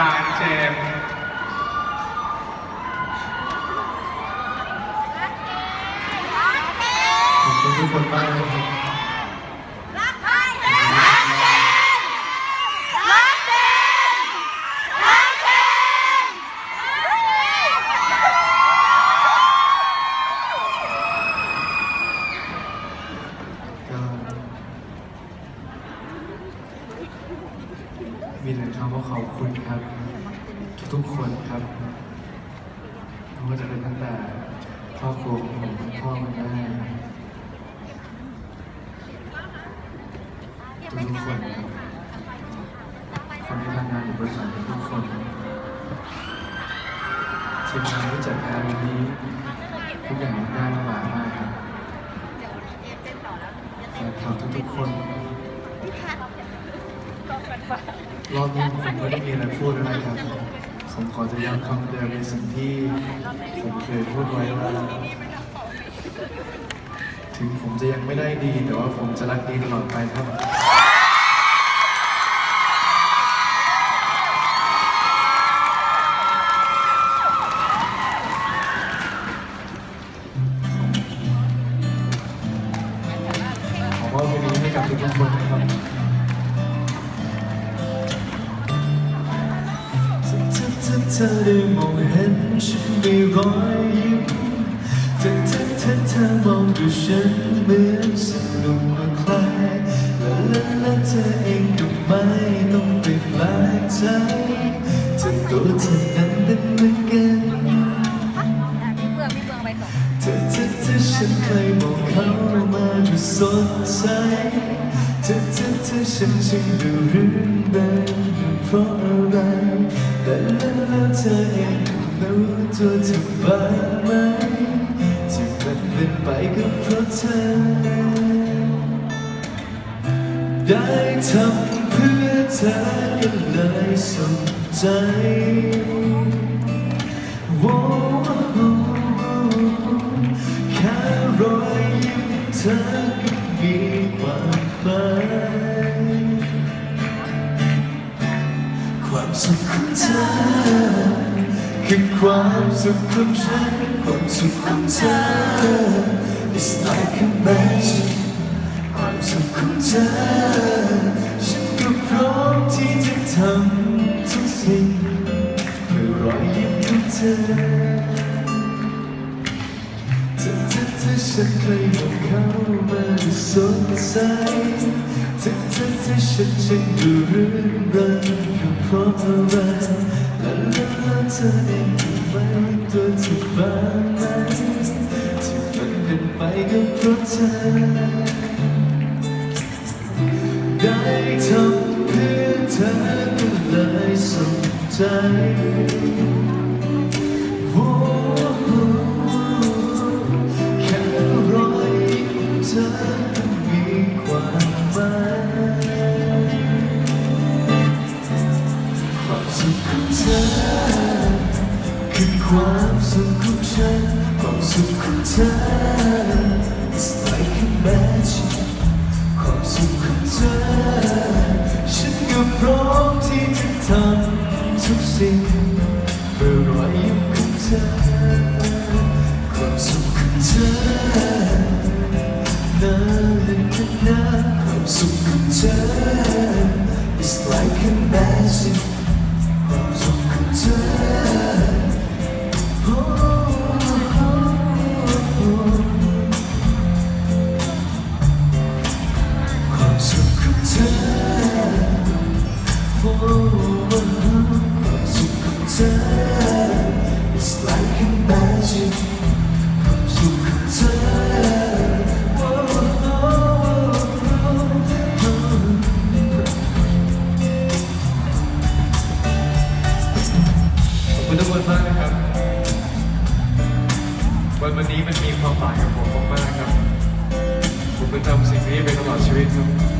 จากเจมขอบคุณทุกคนมากนะครับ มีแต่คำว่าขอบคุณครับ ทุกๆคนครับไม่ว่าจะเป็นตั้งแต่ครอบครัวของผมพ่อคุณแม่ทุกๆคนครับคนที่ทำงานอยู่บริษัททุกคนทีมงานที่จัดงานวันนี้ทุกอย่างน่าลำบากมากครับแฟนคลับทุกๆคน รอบนี้ผมไม่ได้มีอะไรพูดอะไรครับ ผมขอจะย้ำคำเดิมในสิ่งที่ผมเคยพูดไว้ว่า ถึงผมจะยังไม่ได้ดี แต่ว่าผมจะรักดีตลอดไปครับขอมอบเพลงนี้ให้กับทุกคนนะครับ เธอเธอได้มองเห็นฉันมีรอยยิ้มถ้าเธอเธอเธอมองดูฉันเหมือนสนุกมาคลายและและและเธอเองก็ไม่ต้องไปแปลกใจเธอตัวเธอนั้นเป็นเหมือนกันเบืองไงเธอเธอเธอฉันเคยมองเขามาดูสดใสเธอเธอเธอฉันจึงดูรื่นเริงเพราะอะไรแต่ เธอเองรู้ตัวเธอบ้างไหมที่มันเป็นไปก็เพราะเธอ ได้ทำเพื่อเธอก็เลยสนใจโว้แค่รอยยิ้มเธอก็มีความหมายความสุขของเธอ คือความสุขของฉันความสุขของเธอ It's like a magic ความสุขของเธอ ฉันก็พร้อมที่จะทำทุกสิ่งเพื่อรอยยิ้มของเธอเธอเธอเธอฉันเคยมองเขามาดูสดใสเธอเธอเธอฉันจึงดูรื่นเริงก็เพราะอะไร เธอเองรู้ไหมตัวเธอบ้างไหมที่มันเป็นไปก็เพราะเธอได้ทำเพื่อเธอก็เลยสนใจ ความสุขของฉันความสุขของเธอ It's like a magic ความสุขของเธอ ฉันก็พร้อมที่จะทำทุกสิ่งเพื่อรอยยิ้มของเธอ ความสุขของเธอนานานาความสุขของเธอ It's like a magic ความสุขของเธอ คุณทุกคนมากนะครับ วันวันนี้มันมีความหมายกับผมมากๆครับ ผมจะทำสิ่งนี้ไปตลอดชีวิตครับ